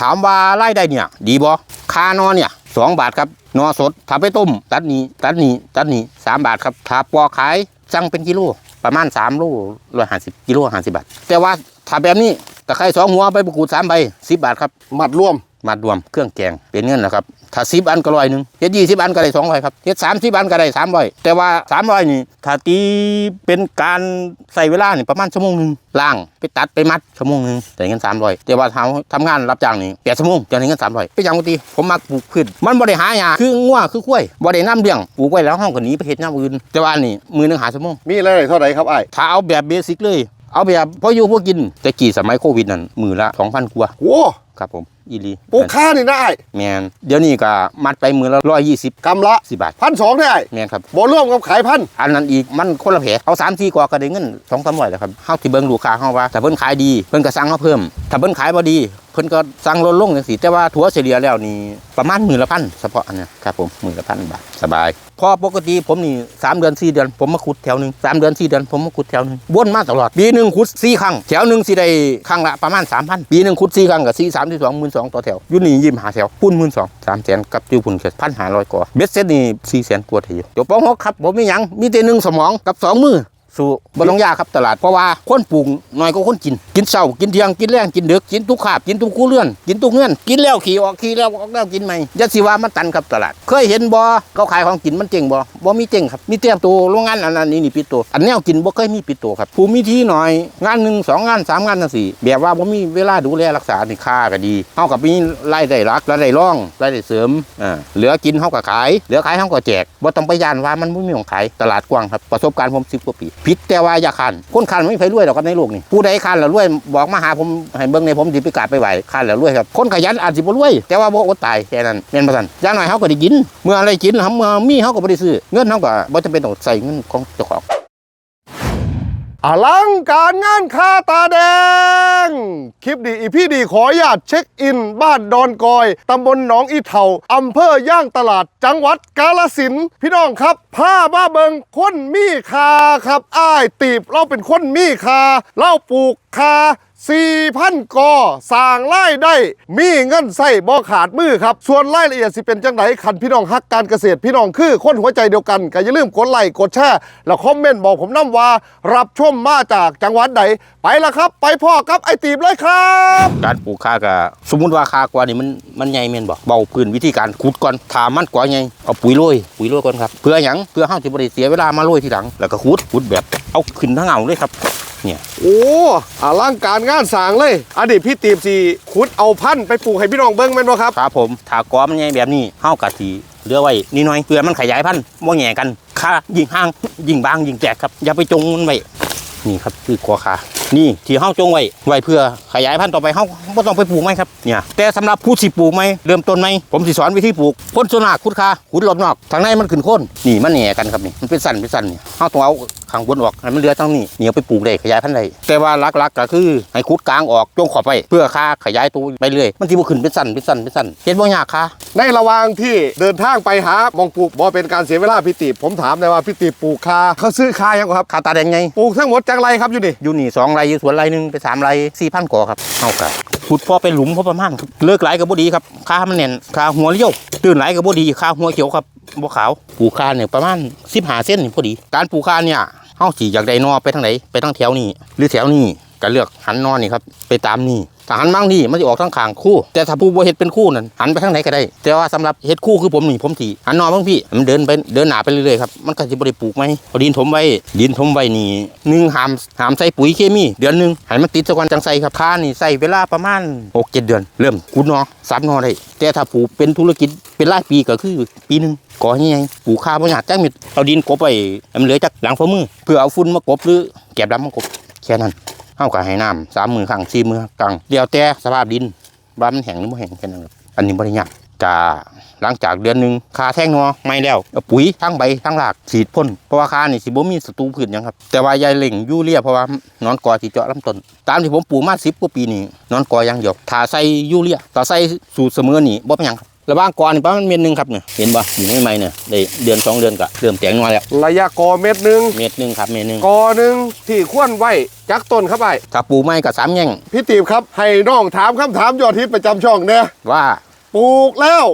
ถามว่าไล่ได้เนี่ย ดีบ่ค่านอนเนี่ยสองบาทครับนอสดถ้าไปต้ม ตัดนี้ตัดนี้ตัดนี้สามบาทครับถ้าปอขายจังเป็นกิโลประมาณสามโลร้อยห้าสิบกิโลห้าสิบบาท แต่ว่าถ้าแบบนี้ตะไคร้สองหัวไปประกูดสามใบสิบบาทครับมัดรวม มารวมเครื่องแกงเป็นเงินนะครับ ถ้าสิบอันก็ร้อยหนึ่งเฮ็ดยี่สิบอันก็ได้สองร้อยครับเฮ็ดสามสิบอันก็ได้สามร้อยแต่ว่าสามร้อยนี่ถ้าตีเป็นการใส่เวลานี่ประมาณชั่วโมงหนึ่งล่างไปตัดไปมัดชั่วโมงหนึ่งได้เงินสามร้อยแต่ว่าทำทำงานรับจ้างนี่แปดชั่วโมงจะได้เงินสามร้อยเป็นอย่างปกติผมมักปลูกพืชมันบ่ได้หายาคืองัวคือข้วยบ่ได้น้ำเลี้ยงปลูกไว้แล้วห้องก็หนีไปเฮ็ดน้ำอื่นแต่ว่านี่มือหนึงหาชั่วโมงมีรายได้เท่าไหร่ครับไอ้ายถ้าเอาแบบเบสิกเลย เอาแบบพออยู่พอกินแต่กี่สมัยโควิดนั่นมือละสองพันกว่าโอ้ครับผม อีหลีปลูกข้านี่นะไอ้ายแมนเดี๋ยวนี้ก็มัดไปมือละร้อยยี่สิบกำละสิบบาทพันสองได้ไอ้ายแมนครับบ่ร่วมกับขายพันอันนั้นอีกมันคนละแผลเอาสามสี่กว่าก็ได้เงินสองสามร้อยแล้วครับเฮาที่เบิ่งลูกค้าเฮาว่าถ้าเพิ่นขายดีเพิ่นก็สั่งเฮาเพิ่มถ้าเพิ่นขายบ่ดีเพิ่นก็สั่งลดลงจังซี่แต่ว่าถัวเฉลี่ยแล้วนี่ประมาณหมื่นละพันเฉพาะอันเนี้ยครับผมหมื่นละพันบาทสบายเพอปกติผมนี่สามเดือนสี่เดือน ผมมาขุดแถวหนึงสามเดือนสี่เดือนผมมาขุดแถวหนึงวนมาตลอดปีหนึงขุดสี่ครั้งแถวหนึงสิได้ครั้งละประมาณ3,000ปีหนึงขุดสี่ครั้งก็สี่สามที่สองหมื่นสองต่อแถวอยู่นี่ยิ้มหาแถวพุ่นหมื่นสองสามแสนกับอยู่พุ่นแค่พันหาร้อยกว่าเบ็ดเซ็ตนี่สี่แสนกว่าทีอยู่จบปหกครับผมมีหยังมีแต่หนึ่งสมองกับสองมือ สู้บ่ต้องยากครับตลาดเพราะว่าคนปลูกน้อยกว่าคนกิน กินเช้ากินเที่ยงกินแรงกินดึกกินทุกคาบกินทุกคู่เรือน กินทุกเงื่อนกินแล้วขี่ออกขี่แล้วออกแล้วกินใหม่ย่าสิว่ามันตันครับตลาด เคยเห็นบ่เขาขายของกินมันเจ๋งบ่บ่มีเจ๋งครับมีเตรียมตัวโรงงานอันนั้นนี่นี่ปิดตัวอันแนวกินบ่เคยมีปิดตัวครับผู้มีที่หน่อยงานหนึ่งสองงานสามงานจังซี่แบบว่าบ่มีเวลาดูแลรักษานี่ค่าก็ดีเฮากับมีรายได้หลักรายได้รองรายได้เสริมอ่าเหลือกินเฮาก็ขายเหลือขายเฮาก็แจกบ่ต้องไปย่านว่ามันบ่มีของขายตลาดกว้างครับประสบการณ์ผม10กว่าปีผิดแต่ว่าอย่าคันคนคันไม่มีใครรวยหรอกครับในโลกนี้ผู้ใดคันแล้วรวยบอกมาหาผมให้เบิ้งในผมสิไปกาดไปไหว้คันแล้วรวยครับคนขยันอาจสิบ่รวย แต่ว่าบ่อดตายแค่นั้นแม่นบ่ซั่นอย่างน้อยเฮาก็ได้กิน เมื่ออะไรกินเฮาเมื่อมีเฮาก็บ่ได้ซื้อเงินเฮาก็บ่จำเป็นต้องใส่เงินของเจ้าของ อลังการงานคาตาแดง คลิปดีอีพี่ดีขออนุญาตเช็คอิน บ้านดอนกอย ตำบลหนองอีเถาอำเภอย่างตลาดจังหวัดกาลสินพี่น้องครับผ้าบ้าเบิงคนมีคาครับอ้ายตีบเราเป็นคนมีคาเล่าปลูกคา สี่พันกอสร้างรายได้ มีเงินใส่บ่ขาดมือครับ ส่วนรายละเอียดสิเป็นจังไหนคันพี่น้องฮักการเกษตรพี่น้องคือ คนหัวใจเดียวกันก็อย่าลืมกดไลค์กดแชร์แล้วคอมเมนต์บอกผมน้ำว่า รับชมมาจากจังหวัดใดไปละครับ ไปพ่อกับไอตีบเลยครับ การปลูกคาก็สมมุติว่าคากว่านี่มันมันใหญ่แม่นบ่เบาพื้นวิธีการขุดก่อนถามันกว่าใหญ่เอาปุ๋ยโรยปุ๋ยโรยก่อนครับเพื่อหยังเพื่อเฮาสิบ่ได้เสียเวลามาโรยทีหลังแล้วก็ขุดขุดแบบเอาขึ้นทั้งเอาเลยครับ เนี่ยโอ้อลังการงานสร้างเลยอดีตพี่ตีบสีขุดเอาพันธุ์ไปปลูกให้พี่น้องเบิ้งแม่นบ่ครับครับผมถ้ากอมันใหญ่แบบนี้เฮากะสิเหลือไว้นิดหน่อยเพื่อมันขยายพันธุ์บ่แหง่กันค่ายิ่งห่างยิ่งบางยิ่งแตกครับอย่าไปจงมันไว้นี่ครับคือกอคา นี่ที่เฮาจงไว้ไว้เพื่อขยายพันธุ์ต่อไปเฮาบ่ต้องไปปลูกไหมครับเนี่ยแต่สำหรับผู้สิปลูกไหมเริ่มต้นไหมผมสิสอนวิธีปลูกพ่นโซนาขุดคาขุดรอบนอกทางในมันขึ้นโคนนี่มันแหน่กันครับนี่มันเป็นสันเป็นสันนี่เฮาต้องเอาข้างบนออกให้มันเหลือทางนี้นี่เอาไปปลูกได้ขยายพันธุ์ได้แต่ว่าหลักๆก็คือให้ขุดกลางออกจงขอบไป เพื่อคาขยายตัวไปเรื่อยมันสิบ่ขึ้นเป็นสันเป็นสันเป็นสันเฮ็ดบ่ยากค่ะในระหว่างที่เดินทางไปหามองปลูกบ่เป็นการเสียเวลาพี่ตีบผมถามเลยว่าพี่ตีบปลูกคาเขาซื้อคายังครับคาตาแดงไงปลูกทั้งหมดจากไรครับอยู่นี่อยู่นี่สองไรอยู่สวนไรหนึ่งไปสามไรสี่พันก่อครับเอากันขุดพอเป็นหลุมพอประมาณเลิกไหลกับบ่ดีครับคามันแน่นคาหัวเลี้ยวตื่นไหลกับบ่ดีคาหัวเขียวครับบ่ขาวปลูกคาเนี่ยประมาณสิบหาเส้นนี่พอดี การปลูกคาเนี่ยเฮาสีอยากได้นอไปทางไหนไปทางแถวนี้หรือแถวนี้ ก็เลือกหันนอนนี่ครับไปตามนี่ถ้าหันมั่งนี่มันจะออกทางขางคู่ แต่ถ้าผู้บ่เฮ็ดเป็นคู่นั่นหันไปทางไหนก็ได้ แต่ว่าสำหรับเฮ็ดคู่คือผมนี่ผมสิหันนอบ้างพี่มันเดินไปเดินหนาไปเรื่อยๆครับมันก็สิบ่ได้ปลูกไหมเอาดินถมไว้ดินถมไว้นี่หนึ่งหามหามใส่ปุ๋ยเคมี เดือนหนึ่งให้มันติดสักวันจังใส่ครับค่านี่ใส่เวลาประมาณ6 7เดเดือน เริ่มขุดนอซับนอได้แต่ถ้าปลูกเป็นธุรกิจเป็นรายปีก็คือปีหนึ่งก่อใหญ่ๆปลูกข้าวบ่ยากจังมิดเอาดินกบไว้ให้มันเหลือจากหลังฝ่ามือเพื่อเอาฝุ่นมากบหรือแกบดำมากบแค่นั้น เฮาก็ให้น้ำสามมือข้างสี่มือข้างเดียวแต่สภาพดินว่ามันแห้งหรือบ่แห้งแค่นั้นครับอันนี้บ่ได้ยากจะหลังจากเดือนหนึ่งคาแท่งนอไม่แล้วปุ๋ยทั้งใบทั้งรากฉีดพ่นเพราะว่าคานี่สิบ่มีศัตรูพืชยังครับ แต่ว่ายายเหล่งยูเรียเพราะว่านอนกอที่เจาะลำต้นตามที่ผมปลูกมา10กว่าปีนี่นอนกอย่างเดียวถ้าใส่ยูเรียถ้าใส่สูตรเสมอนี่บ่เป็นยังครับ ระหว่างกอนี่ประมาณเมตรหนึงครับเนี่ยเห็นบ่อยู่ไม่ไหมเนี่ยได้เดือนสองเดือนก็เริ่มแตงนัวแล้วระยะกอเม็ดหนึ่งเมตรหนึงครับเมตรหนึงกอหนึ่งที่ควรไว้จักต้นครับไอ้ถ้าปลูกไม้ก็สามแง่งพี่ตีบครับให้น้องถามคำถามยอดฮิตประจำช่องเนี่ยว่าปลูกแล้ว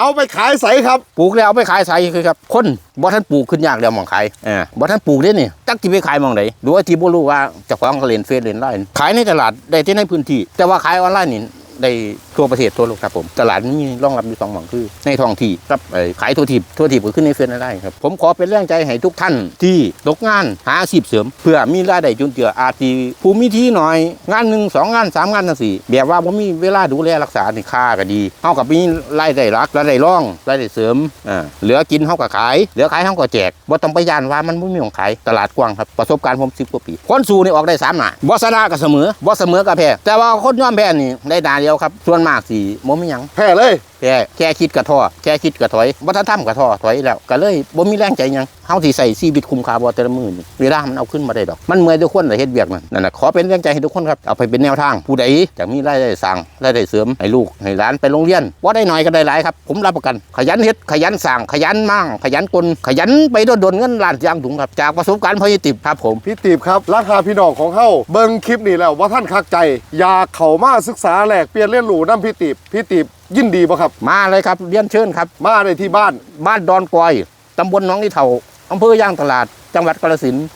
เอาไปขายใสครับ ปลูกแล้วเอาไปขายใส่คือครับ คนบ่ท่านปลูกขึ้นยากแล้วหมองขายเออบ่ท่านปลูกเด้นี่จักสิไปขายหมองไหนดูว่าที่บ่รู้ว่าเจ้าของก็เล่นเฟซเล่นไลน์ขายในตลาดได้ที่ในพื้นที่ แต่ว่าขายออนไลน์นี่ ได้ทั่วประเทศทั่วโลกครับผมตลาดมีร่องรับอยู่สองหม่องคือ ในท้องที่กับขายทั่วทิพย์ทั่วทิพย์ก็ขึ้นในเฟซไลน์ครับผมขอเป็นแรงใจให้ทุกท่านที่ตกงานหาอาชีพเสริม เพื่อมีรายได้จุนเจืออาจสิผู้มีที่หน่อยงานหนึ่งสองงานสามงานจังสี่แบบว่าผมมีเวลาดูแลรักษานี่ค่าก็ดีเฮากับมีรายได้รักรายได้ร่องรายได้เสริมอ่าเหลือกินเฮาก็ขายเหลือขายเฮาก็แจกบ่ต้องไปยานว่ามันบ่มีของขายตลาดกว้างครับประสบการณ์ผม10กว่าปีคนสู้นี่ออกได้สามหน้าบ่ชนะก็เสมอบ่เสมอก็แพ้แต่ว่าคนยอมแพ้นี่ได้หน้าเดียวครับส่วนมากสิบ่มีหยังแพ้เลย แค่แค่คิดกระท้อแค่คิดกระถอยวัฒนธรรมกระท้อถอยแล้วก็เลยบ่มีแรงใจหยังเฮาสิใส่ชีวิตคุ้มค่าบ่แต่ละมื้อนี่เวลามันเอาขึ้นมาได้ดอก มันเมื่อยทุกคนน่ะเฮ็ดเวียกนั่นนั่นน่ะขอเป็นแรงใจให้ทุกคนครับเอาไปเป็นแนวทางผู้ใดอยากมีรายได้สร้างรายได้เสริมให้ลูกให้หลานไปโรงเรียนบ่ได้น้อยก็ได้หลายครับ ผมรับประกันขยันเฮ็ดขยันสร้างขยันมั่งขยันกลขยันไปโดนๆเงินล้านยางถุงครับจากประสบการณ์พอยติบครับผม พี่ตีบครับราคาพี่น้องของเฮาเบิ่งคลิปนี้แล้วว่าท่านคักใจ อยากเข้ามาศึกษาแหลกเปลี่ยนเรียนรู้น้ำพี่ตีบพี่ตีบยินดีป่ะครับ มาเลยครับเรียนเชิญครับ มาได้ที่บ้านบ้านดอนกอยตำบลหนองนิเถาอำเภอย่างตลาด จังหวัดกาฬสินธุ์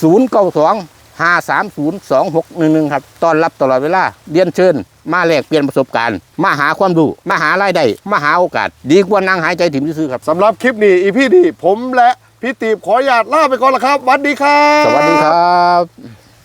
0 9 2 5 3 0 2 6 1 1ครับต้อนรับตลอดเวลาเรียนเชิญ มาแลกเปลี่ยนประสบการณ์ มาหาความรู้มาหารายได้มาหาโอกาส ดีกว่านั่งหายใจถิ่มซื่อๆครับ สำหรับคลิปนี้อีพี่ดีผมและพี่ตีบขออนุญาตลาไปก่อนละครับสวัสดีครับ สวัสดีครับ